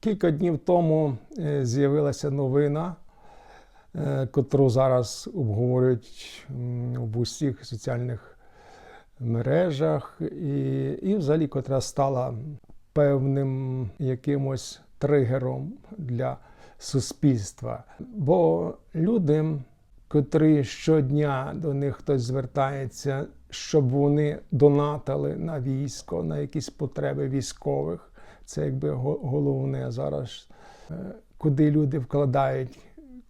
Кілька днів тому е, з'явилася новина, е, котру зараз обговорюють в усіх соціальних мережах, і, і взагалі, котра стала певним якимось тригером для суспільства. Бо люди, котрі щодня до них хтось звертається, щоб вони донатили на військо, на якісь потреби військових. Це якби головне зараз, е, куди люди вкладають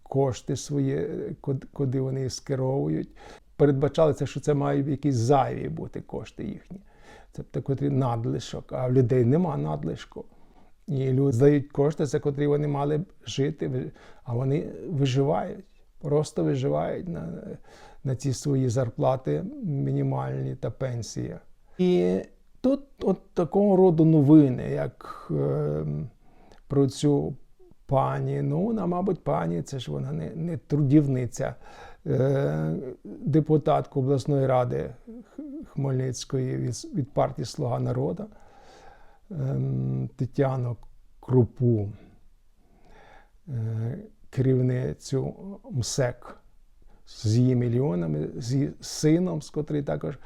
кошти свої, е, куди вони їх скеровують. Передбачалося, що це мають якісь зайві бути кошти їхні. Тобто котрі надлишок, а в людей нема надлишку. І люди здають кошти, за котрі вони мали б жити, а вони виживають, просто виживають на, на ці свої зарплати мінімальні та пенсії. І тут от такого роду новини, як е, про цю пані. Ну, вона, мабуть, пані, це ж вона не, не трудівниця, е, депутатку обласної ради Хмельницької від, від партії Слуга народу ем, Тетяну Крупу, е, керівницю МСЕК з її мільйонами, з її сином, з котрий також е,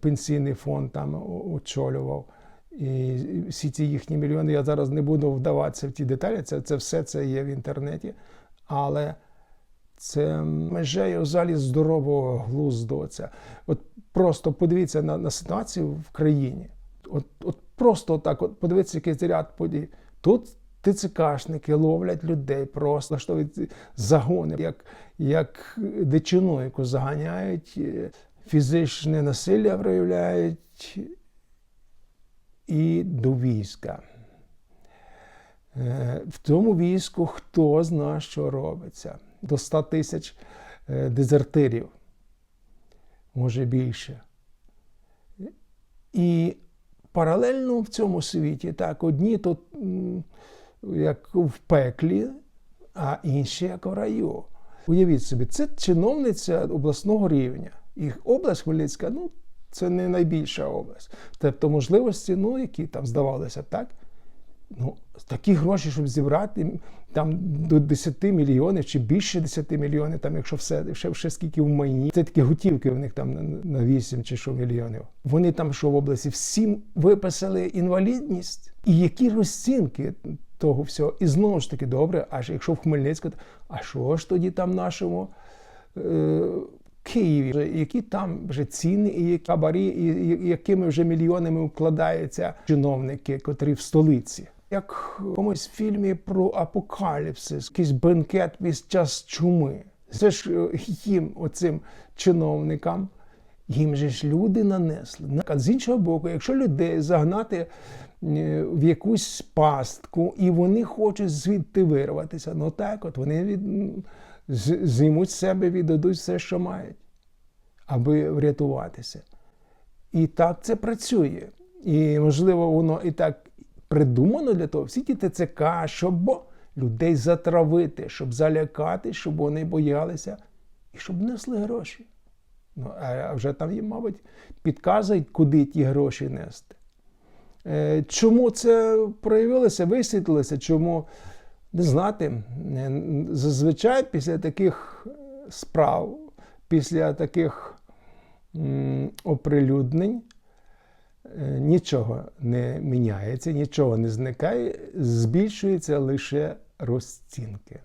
пенсійний фонд там очолював. І всі ці їхні мільйони, я зараз не буду вдаватися в ті деталі, це, це все це є в інтернеті. Але це межеє взагалі здорового глузду. Це. От просто подивіться на, на ситуацію в країні. От, от просто так, от подивіться якийсь ряд подій. Тут ТЦКшники ловлять людей, просто влаштовують загони, як, як дичину, яку заганяють, е, фізичне насилля проявляють і до війська. Е, В тому війську хто зна, що робиться. До 100 тисяч е, дезертирів, може більше. І паралельно в цьому світі так, одні тут як в пеклі, а інші як в раю. Уявіть собі, це чиновниця обласного рівня. І область Хмельницька, ну, це не найбільша область. Тобто можливості, ну, які там здавалося, так? Ну, такі гроші, щоб зібрати там до 10 мільйонів чи більше 10 мільйонів, там, якщо все, ще, ще скільки в майні. Це такі готівки в них там на, на 8 чи що мільйонів. Вони там, що в області, всім виписали інвалідність. І які розцінки того всього? І знову ж таки, добре, аж якщо в Хмельницьку, а що ж тоді там нашому? Е, Києві, які там вже ціни, і які хабарі, і, якими вже мільйонами вкладаються чиновники, котрі в столиці. Як в комусь фільмі про апокаліпсис, якийсь бенкет під час чуми. Це ж е, їм, оцим чиновникам, їм же ж люди нанесли. З іншого боку, якщо людей загнати е, в якусь пастку, і вони хочуть звідти вирватися, ну так, от вони від, з- займуть з себе, віддадуть все, що мають, аби врятуватися. І так це працює. І можливо, воно і так придумано для того, всі ті ТЦК, щоб людей затравити, щоб залякати, щоб вони боялися і щоб несли гроші. Ну, а вже там їм, мабуть, підказують, куди ті гроші нести. Е, Чому це проявилося, висвітлилося, чому не знати. Е, Зазвичай після таких справ, після таких оприлюднень е, нічого не міняється, нічого не зникає, збільшуються лише розцінки.